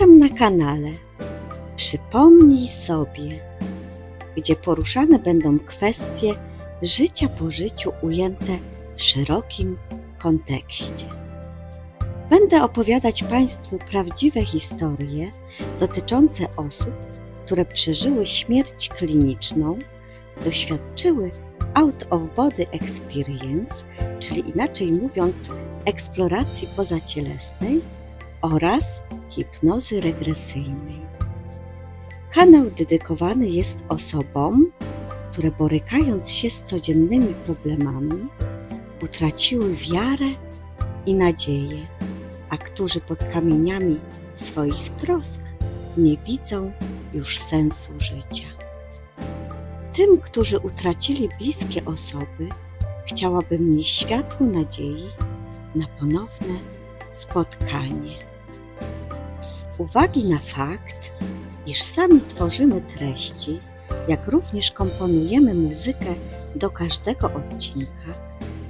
Witam na kanale. Przypomnij sobie, gdzie poruszane będą kwestie życia po życiu ujęte w szerokim kontekście. Będę opowiadać Państwu prawdziwe historie dotyczące osób, które przeżyły śmierć kliniczną, doświadczyły out of body experience, czyli inaczej mówiąc, eksploracji pozacielesnej oraz hipnozy regresyjnej. Kanał dedykowany jest osobom, które borykając się z codziennymi problemami, utraciły wiarę i nadzieję, a którzy pod kamieniami swoich trosk nie widzą już sensu życia. Tym, którzy utracili bliskie osoby, chciałabym nieść światło nadziei na ponowne spotkanie. Uwagi na fakt, iż sami tworzymy treści, jak również komponujemy muzykę do każdego odcinka,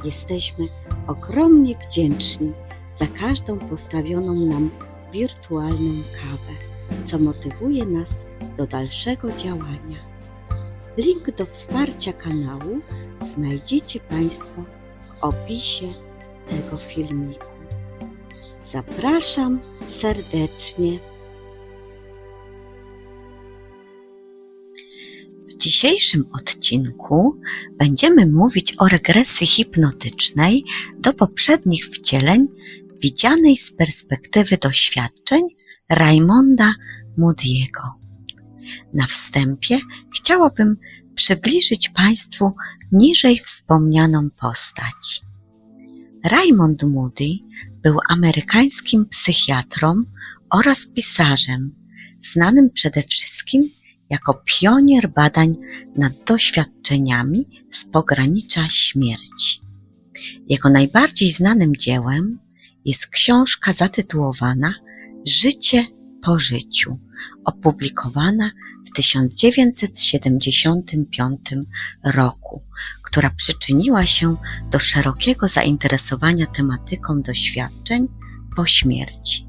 jesteśmy ogromnie wdzięczni za każdą postawioną nam wirtualną kawę, co motywuje nas do dalszego działania. Link do wsparcia kanału znajdziecie Państwo w opisie tego filmiku. Zapraszam serdecznie. W dzisiejszym odcinku będziemy mówić o regresji hipnotycznej do poprzednich wcieleń widzianej z perspektywy doświadczeń Raymonda Moody'ego. Na wstępie chciałabym przybliżyć Państwu niżej wspomnianą postać. Raymond Moody był amerykańskim psychiatrą oraz pisarzem, znanym przede wszystkim jako pionier badań nad doświadczeniami z pogranicza śmierci. Jego najbardziej znanym dziełem jest książka zatytułowana Życie po życiu, opublikowana w 1975 roku, która przyczyniła się do szerokiego zainteresowania tematyką doświadczeń po śmierci.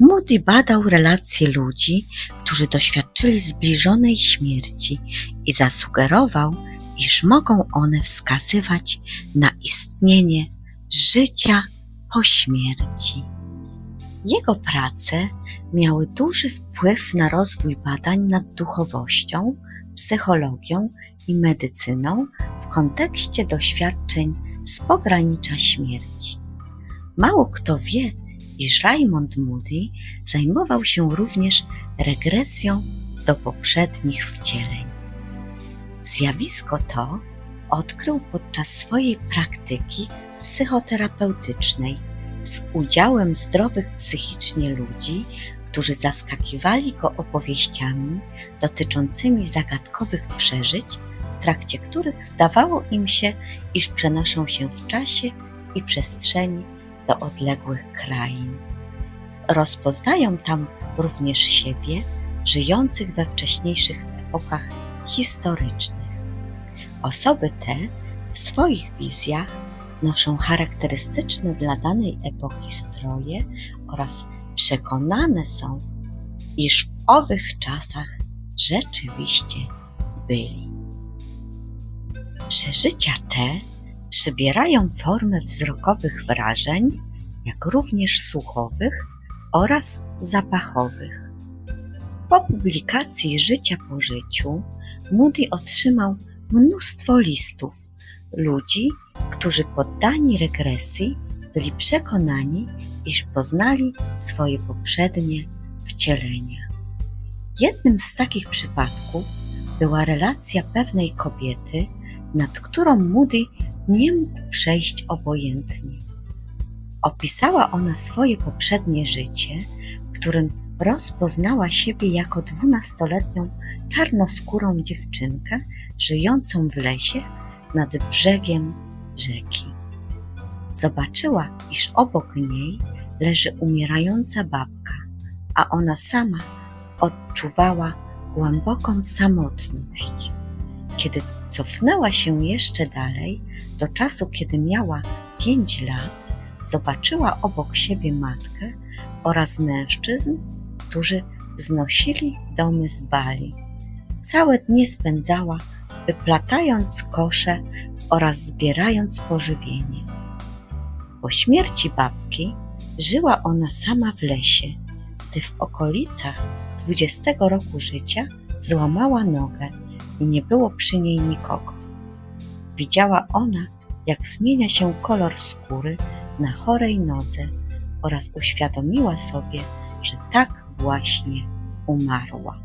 Moody badał relacje ludzi, którzy doświadczyli zbliżonej śmierci i zasugerował, iż mogą one wskazywać na istnienie życia po śmierci. Jego prace miały duży wpływ na rozwój badań nad duchowością, psychologią i medycyną w kontekście doświadczeń z pogranicza śmierci. Mało kto wie, iż Raymond Moody zajmował się również regresją do poprzednich wcieleń. Zjawisko to odkrył podczas swojej praktyki psychoterapeutycznej z udziałem zdrowych psychicznie ludzi, którzy zaskakiwali go opowieściami dotyczącymi zagadkowych przeżyć, w trakcie których zdawało im się, iż przenoszą się w czasie i przestrzeni do odległych krain. Rozpoznają tam również siebie, żyjących we wcześniejszych epokach historycznych. Osoby te w swoich wizjach noszą charakterystyczne dla danej epoki stroje oraz przekonane są, iż w owych czasach rzeczywiście byli. Przeżycia te przybierają formę wzrokowych wrażeń, jak również słuchowych oraz zapachowych. Po publikacji Życia po życiu Moody otrzymał mnóstwo listów ludzi, którzy poddani regresji byli przekonani, iż poznali swoje poprzednie wcielenia. Jednym z takich przypadków była relacja pewnej kobiety, nad którą Moody nie mógł przejść obojętnie. Opisała ona swoje poprzednie życie, w którym rozpoznała siebie jako dwunastoletnią czarnoskórą dziewczynkę żyjącą w lesie nad brzegiem rzeki. Zobaczyła, iż obok niej leży umierająca babka, a ona sama odczuwała głęboką samotność. Kiedy cofnęła się jeszcze dalej, do czasu, kiedy miała pięć lat, zobaczyła obok siebie matkę oraz mężczyzn, którzy znosili domy z bali. Całe dnie spędzała, wyplatając kosze oraz zbierając pożywienie. Po śmierci babki żyła ona sama w lesie, gdy w okolicach 20 roku życia złamała nogę i nie było przy niej nikogo. Widziała ona, jak zmienia się kolor skóry na chorej nodze oraz uświadomiła sobie, że tak właśnie umarła.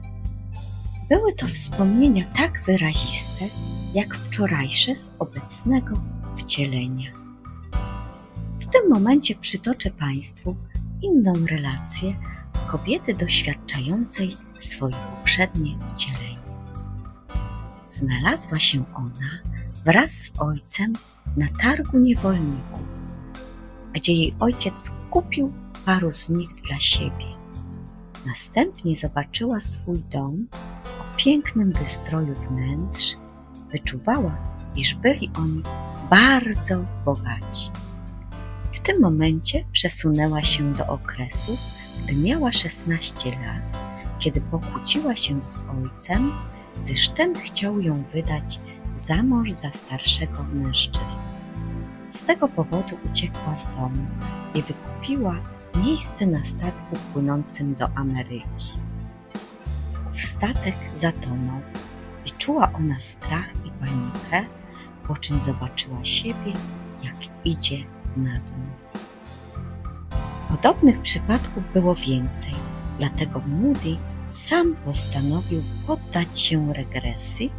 Były to wspomnienia tak wyraziste, jak wczorajsze z obecnego wcielenia. W tym momencie przytoczę Państwu inną relację kobiety doświadczającej swoje poprzednie wcielenie. Znalazła się ona wraz z ojcem na targu niewolników, gdzie jej ojciec kupił paru z nich dla siebie. Następnie zobaczyła swój dom o pięknym wystroju wnętrz, wyczuwała, iż byli oni bardzo bogaci. W tym momencie przesunęła się do okresu, gdy miała 16 lat, kiedy pokłóciła się z ojcem, gdyż ten chciał ją wydać za mąż za starszego mężczyznę. Z tego powodu uciekła z domu i wykupiła miejsce na statku płynącym do Ameryki. Ów statek zatonął i czuła ona strach i panikę, po czym zobaczyła siebie, jak idzie na dno. Podobnych przypadków było więcej, dlatego Moody sam postanowił poddać się regresji,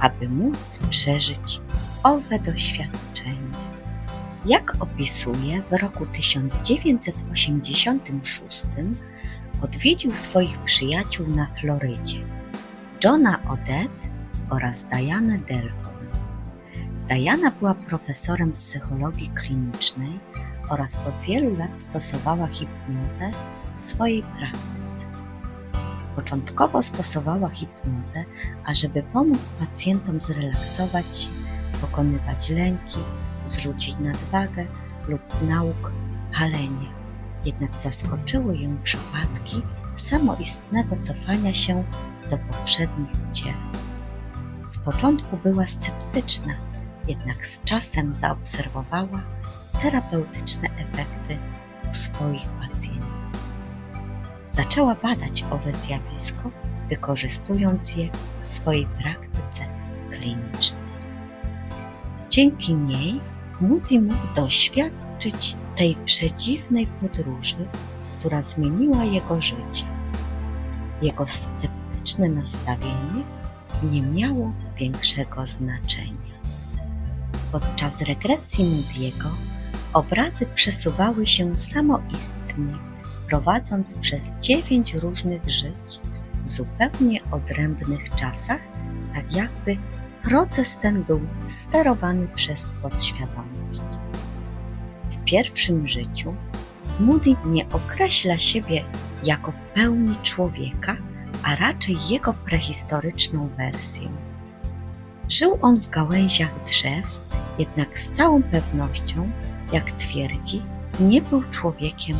aby móc przeżyć owe doświadczenie. Jak opisuje, w roku 1986 odwiedził swoich przyjaciół na Florydzie, Johna Odette oraz Diana Delhorn. Diana była profesorem psychologii klinicznej oraz od wielu lat stosowała hipnozę w swojej praktyce. Początkowo stosowała hipnozę, ażeby pomóc pacjentom zrelaksować się, pokonywać lęki, zrzucić nadwagę lub nauk palenia. Jednak zaskoczyły ją przypadki samoistnego cofania się do poprzednich ciel. Z początku była sceptyczna, jednak z czasem zaobserwowała terapeutyczne efekty u swoich pacjentów. Zaczęła badać owe zjawisko, wykorzystując je w swojej praktyce klinicznej. Dzięki niej Moody mógł doświadczyć tej przedziwnej podróży, która zmieniła jego życie. Jego sceptyczne nastawienie nie miało większego znaczenia. Podczas regresji Moody'ego obrazy przesuwały się samoistnie, prowadząc przez dziewięć różnych żyć w zupełnie odrębnych czasach, tak jakby proces ten był sterowany przez podświadomość. W pierwszym życiu Moody nie określa siebie jako w pełni człowieka, a raczej jego prehistoryczną wersję. Żył on w gałęziach drzew, jednak z całą pewnością, jak twierdzi, nie był człowiekiem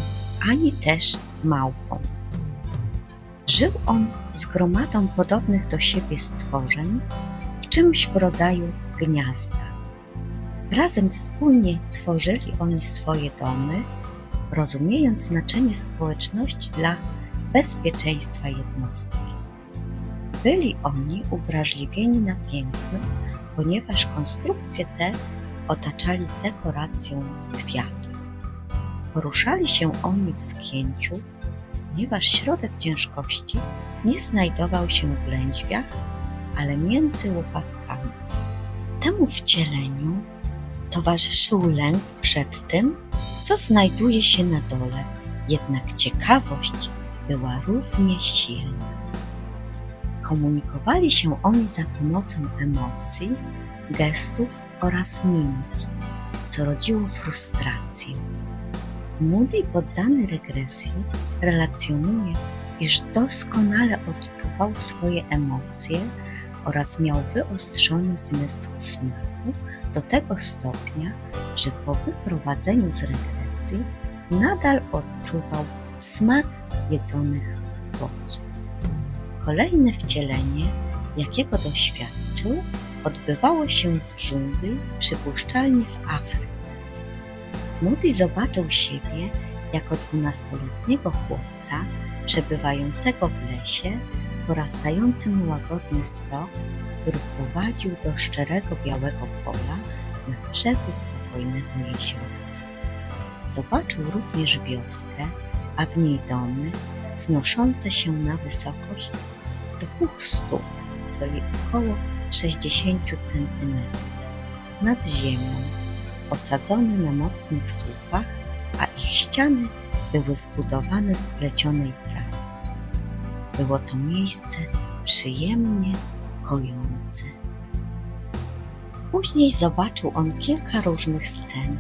ani też małpą. Żył on z gromadą podobnych do siebie stworzeń, w czymś w rodzaju gniazda. Razem wspólnie tworzyli oni swoje domy, rozumiejąc znaczenie społeczności dla bezpieczeństwa jednostki. Byli oni uwrażliwieni na piękno, ponieważ konstrukcje te otaczali dekoracją z kwiatów. Poruszali się oni w zgięciu, ponieważ środek ciężkości nie znajdował się w lędźwiach, ale między łopatkami. Temu wcieleniu towarzyszył lęk przed tym, co znajduje się na dole, jednak ciekawość była równie silna. Komunikowali się oni za pomocą emocji, gestów oraz mimiki, co rodziło frustrację. Moody poddany regresji relacjonuje, iż doskonale odczuwał swoje emocje oraz miał wyostrzony zmysł smaku do tego stopnia, że po wyprowadzeniu z regresji nadal odczuwał smak jedzonych owoców. Kolejne wcielenie, jakiego doświadczył, odbywało się w dżungli, przypuszczalnie w Afryce. Moody zobaczył siebie jako dwunastoletniego chłopca przebywającego w lesie, porastającym łagodny stok, który prowadził do szczerego białego pola na brzegu spokojnego jeziora. Zobaczył również wioskę, a w niej domy wznoszące się na wysokość dwóch stóp, czyli około 60 centymetrów nad ziemią, osadzone na mocnych słupach, a ich ściany były zbudowane z plecionej trawy. Było to miejsce przyjemnie kojące. Później zobaczył on kilka różnych scen.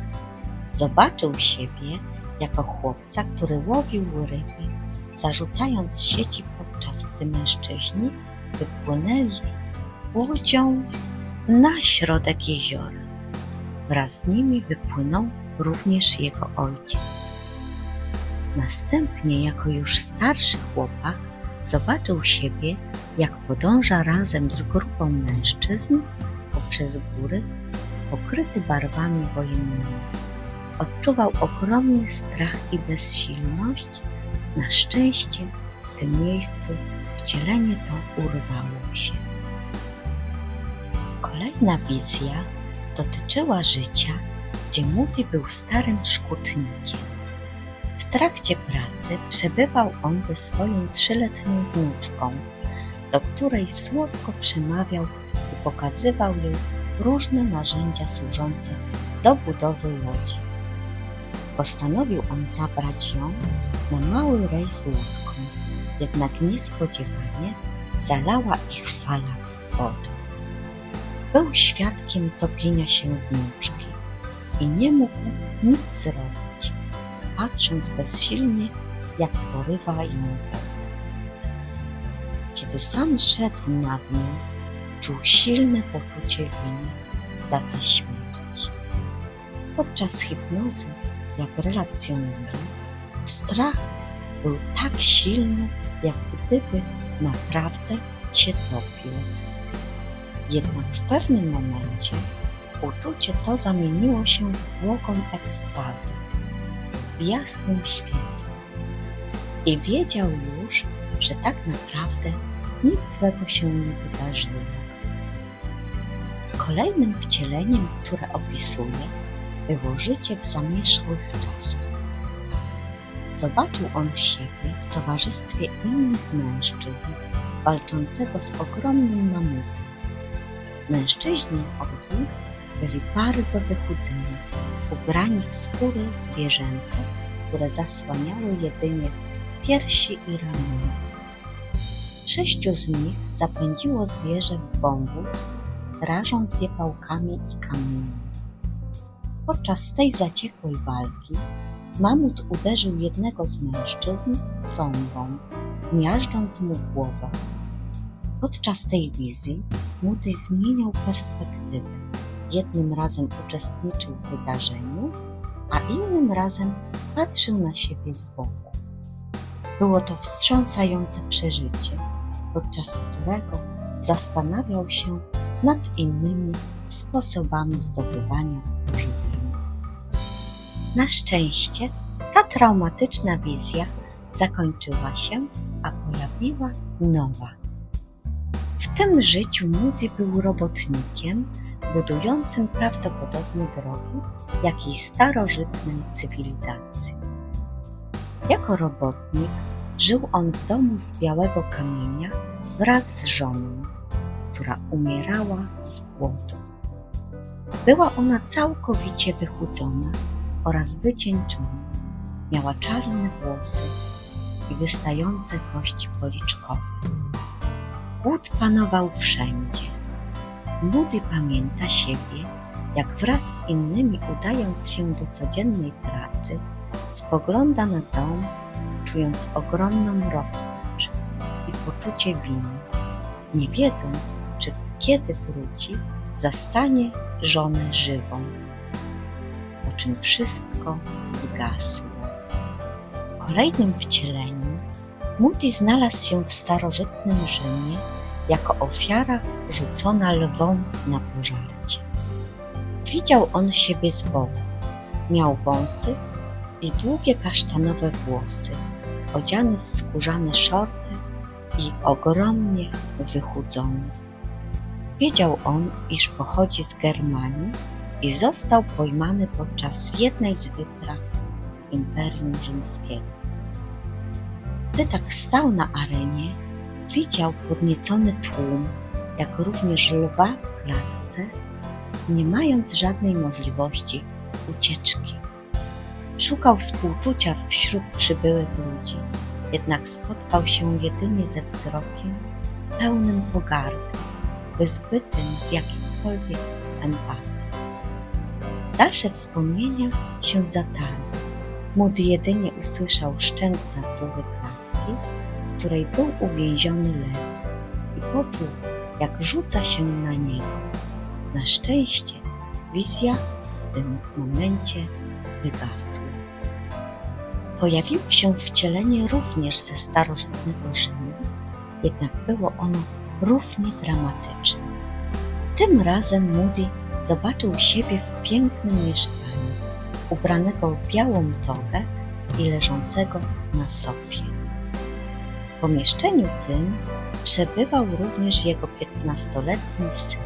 Zobaczył siebie jako chłopca, który łowił ryby, zarzucając sieci, podczas gdy mężczyźni wypłynęli łodzią na środek jeziora. Wraz z nimi wypłynął również jego ojciec. Następnie, jako już starszy chłopak, zobaczył siebie, jak podąża razem z grupą mężczyzn poprzez góry pokryty barwami wojennymi. Odczuwał ogromny strach i bezsilność. Na szczęście w tym miejscu wcielenie to urwało się. Kolejna wizja dotyczyła życia, gdzie Moody był starym szkutnikiem. W trakcie pracy przebywał on ze swoją trzyletnią wnuczką, do której słodko przemawiał i pokazywał jej różne narzędzia służące do budowy łodzi. Postanowił on zabrać ją na mały rejs łódką, jednak niespodziewanie zalała ich fala wodą. Był świadkiem topienia się wnuczki i nie mógł nic zrobić, patrząc bezsilnie, jak porywa ją woda. Kiedy sam szedł nad nią, czuł silne poczucie winy za tę śmierć. Podczas hipnozy, jak relacjonuje, strach był tak silny, jak gdyby naprawdę się topił. Jednak w pewnym momencie uczucie to zamieniło się w błogą ekstazę, w jasnym świetle. I wiedział już, że tak naprawdę nic złego się nie wydarzyło. Kolejnym wcieleniem, które opisuje, było życie w zamierzchłych czasach. Zobaczył on siebie w towarzystwie innych mężczyzn walczącego z ogromnym mamutem. Mężczyźni owi byli bardzo wychudzeni, ubrani w skóry zwierzęce, które zasłaniały jedynie piersi i ramiona. Sześciu z nich zapędziło zwierzę w wąwóz, rażąc je pałkami i kamieniem. Podczas tej zaciekłej walki mamut uderzył jednego z mężczyzn trąbą, miażdżąc mu głowę. Podczas tej wizji Moody zmieniał perspektywę. Jednym razem uczestniczył w wydarzeniu, a innym razem patrzył na siebie z boku. Było to wstrząsające przeżycie, podczas którego zastanawiał się nad innymi sposobami zdobywania pożywienia. Na szczęście ta traumatyczna wizja zakończyła się, a pojawiła nowa. Tym życiu Moody był robotnikiem, budującym prawdopodobnie drogi jakiejś starożytnej cywilizacji. Jako robotnik żył on w domu z białego kamienia wraz z żoną, która umierała z głodu. Była ona całkowicie wychudzona oraz wycieńczona. Miała czarne włosy i wystające kości policzkowe. Głód panował wszędzie. Moody pamięta siebie, jak wraz z innymi udając się do codziennej pracy, spogląda na dom, czując ogromną rozpacz i poczucie winy, nie wiedząc, czy kiedy wróci, zastanie żonę żywą, po czym wszystko zgasło. W kolejnym wcieleniu Moody znalazł się w starożytnym Rzymie jako ofiara rzucona lwom na pożarcie. Widział on siebie z boku. Miał wąsy i długie kasztanowe włosy, odziany w skórzane szorty i ogromnie wychudzony. Wiedział on, iż pochodzi z Germanii i został pojmany podczas jednej z wypraw Imperium Rzymskiego. Gdy tak stał na arenie, widział podniecony tłum, jak również lwa w klatce, nie mając żadnej możliwości ucieczki. Szukał współczucia wśród przybyłych ludzi, jednak spotkał się jedynie ze wzrokiem pełnym pogardy, wyzbytym z jakiejkolwiek empatii. Dalsze wspomnienia się zatarły. Moody jedynie usłyszał szczęk zasuwy w której był uwięziony lew i poczuł, jak rzuca się na niego. Na szczęście wizja w tym momencie wygasła. Pojawiło się wcielenie również ze starożytnego Rzymu, jednak było ono równie dramatyczne. Tym razem Moody zobaczył siebie w pięknym mieszkaniu, ubranego w białą togę i leżącego na sofie. Pomieszczeniu tym przebywał również jego piętnastoletni syn.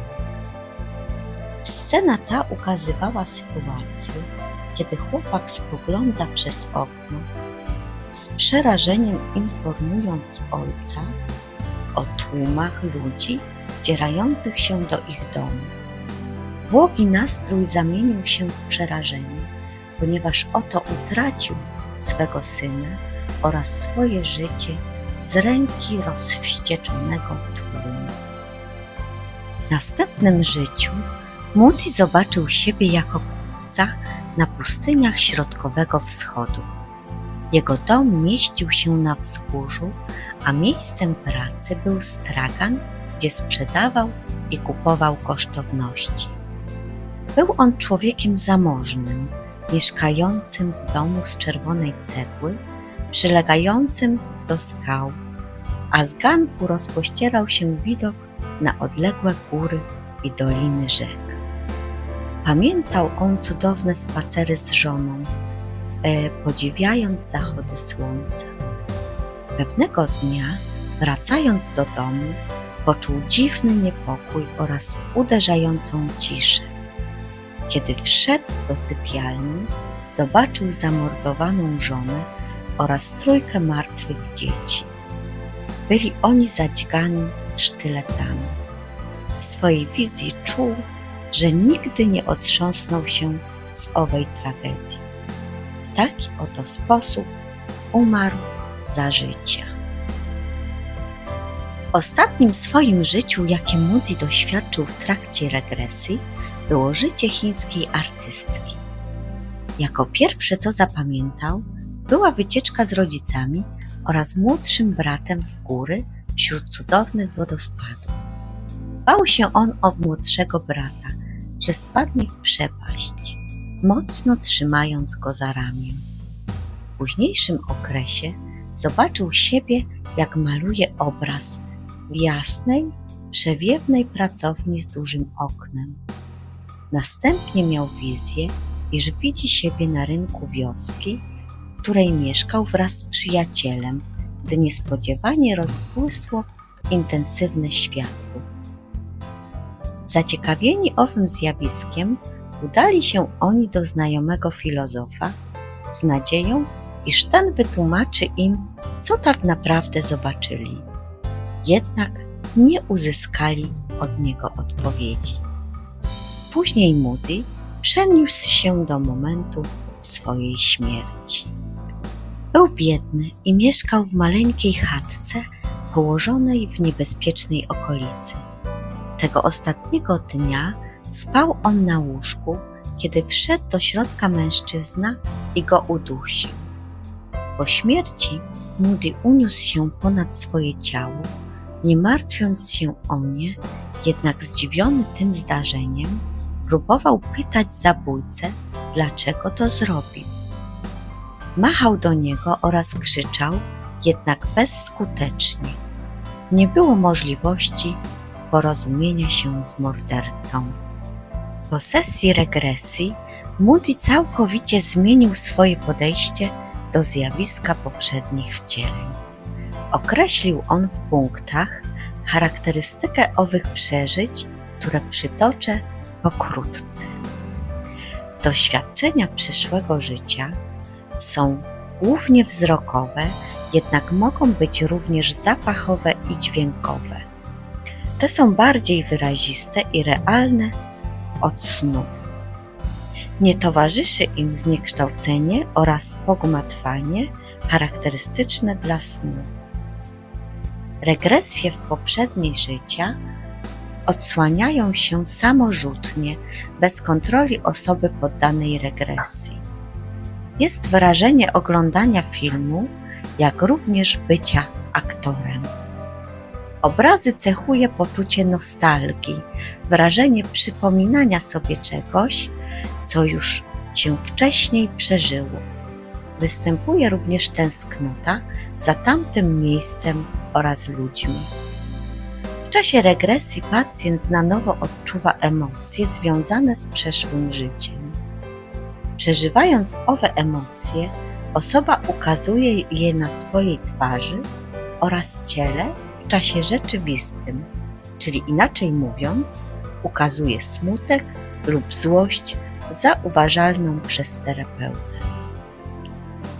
Scena ta ukazywała sytuację, kiedy chłopak spogląda przez okno, z przerażeniem informując ojca o tłumach ludzi wdzierających się do ich domu. Błogi nastrój zamienił się w przerażenie, ponieważ oto utracił swego syna oraz swoje życie z ręki rozwścieczonego tłumu. W następnym życiu Moody zobaczył siebie jako kupca na pustyniach Środkowego Wschodu. Jego dom mieścił się na wzgórzu, a miejscem pracy był stragan, gdzie sprzedawał i kupował kosztowności. Był on człowiekiem zamożnym, mieszkającym w domu z czerwonej cegły, przylegającym do skał, a z ganku rozpościerał się widok na odległe góry i doliny rzek. Pamiętał on cudowne spacery z żoną, e, podziwiając zachody słońca. Pewnego dnia, wracając do domu, poczuł dziwny niepokój oraz uderzającą ciszę. Kiedy wszedł do sypialni, zobaczył zamordowaną żonę oraz trójkę martwych dzieci. Byli oni zadźgani sztyletami. W swojej wizji czuł, że nigdy nie otrząsnął się z owej tragedii. W taki oto sposób umarł za życia. W ostatnim swoim życiu, jakie Moody doświadczył w trakcie regresji, było życie chińskiej artystki. Jako pierwsze, co zapamiętał, była wycieczka z rodzicami oraz młodszym bratem w góry wśród cudownych wodospadów. Bał się on o młodszego brata, że spadnie w przepaść, mocno trzymając go za ramię. W późniejszym okresie zobaczył siebie, jak maluje obraz w jasnej, przewiewnej pracowni z dużym oknem. Następnie miał wizję, iż widzi siebie na rynku wioski, której mieszkał wraz z przyjacielem, gdy niespodziewanie rozbłysło intensywne światło. Zaciekawieni owym zjawiskiem, udali się oni do znajomego filozofa z nadzieją, iż ten wytłumaczy im, co tak naprawdę zobaczyli. Jednak nie uzyskali od niego odpowiedzi. Później Moody przeniósł się do momentu swojej śmierci. Był biedny i mieszkał w maleńkiej chatce położonej w niebezpiecznej okolicy. Tego ostatniego dnia spał on na łóżku, kiedy wszedł do środka mężczyzna i go udusił. Po śmierci Moody uniósł się ponad swoje ciało, nie martwiąc się o nie, jednak zdziwiony tym zdarzeniem, próbował pytać zabójcę, dlaczego to zrobił. Machał do niego oraz krzyczał, jednak bezskutecznie. Nie było możliwości porozumienia się z mordercą. Po sesji regresji Moody całkowicie zmienił swoje podejście do zjawiska poprzednich wcieleń. Określił on w punktach charakterystykę owych przeżyć, które przytoczę pokrótce. Doświadczenia przeszłego życia są głównie wzrokowe, jednak mogą być również zapachowe i dźwiękowe. Te są bardziej wyraziste i realne od snów. Nie towarzyszy im zniekształcenie oraz pogmatwanie charakterystyczne dla snu. Regresje w poprzednie życia odsłaniają się samorzutnie, bez kontroli osoby poddanej regresji. Jest wrażenie oglądania filmu, jak również bycia aktorem. Obrazy cechuje poczucie nostalgii, wrażenie przypominania sobie czegoś, co już się wcześniej przeżyło. Występuje również tęsknota za tamtym miejscem oraz ludźmi. W czasie regresji pacjent na nowo odczuwa emocje związane z przeszłym życiem. Przeżywając owe emocje, osoba ukazuje je na swojej twarzy oraz ciele w czasie rzeczywistym, czyli inaczej mówiąc, ukazuje smutek lub złość zauważalną przez terapeutę.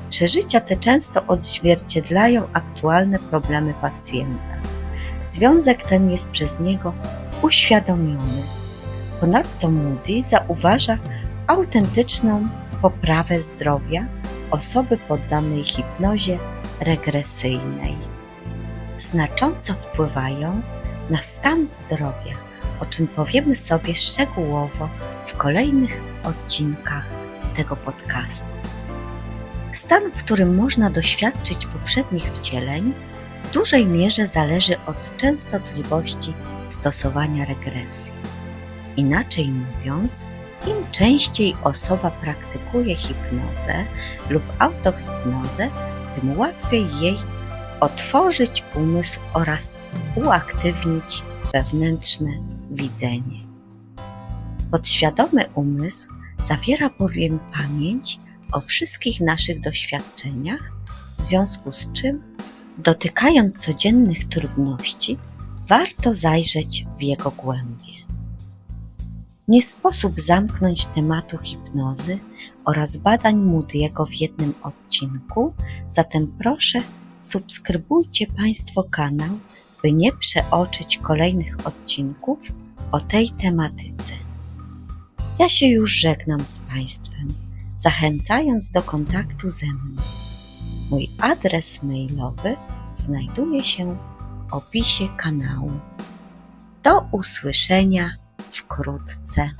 Przeżycia te często odzwierciedlają aktualne problemy pacjenta. Związek ten jest przez niego uświadomiony. Ponadto Moody zauważa autentyczną poprawę zdrowia osoby poddanej hipnozie regresyjnej. Znacząco wpływają na stan zdrowia, o czym powiemy sobie szczegółowo w kolejnych odcinkach tego podcastu. Stan, w którym można doświadczyć poprzednich wcieleń, w dużej mierze zależy od częstotliwości stosowania regresji. Inaczej mówiąc, im częściej osoba praktykuje hipnozę lub autohipnozę, tym łatwiej jej otworzyć umysł oraz uaktywnić wewnętrzne widzenie. Podświadomy umysł zawiera bowiem pamięć o wszystkich naszych doświadczeniach, w związku z czym, dotykając codziennych trudności, warto zajrzeć w jego głębie. Nie sposób zamknąć tematu hipnozy oraz badań Moody'ego w jednym odcinku, zatem proszę subskrybujcie Państwo kanał, by nie przeoczyć kolejnych odcinków o tej tematyce. Ja się już żegnam z Państwem, zachęcając do kontaktu ze mną. Mój adres mailowy znajduje się w opisie kanału. Do usłyszenia коротце.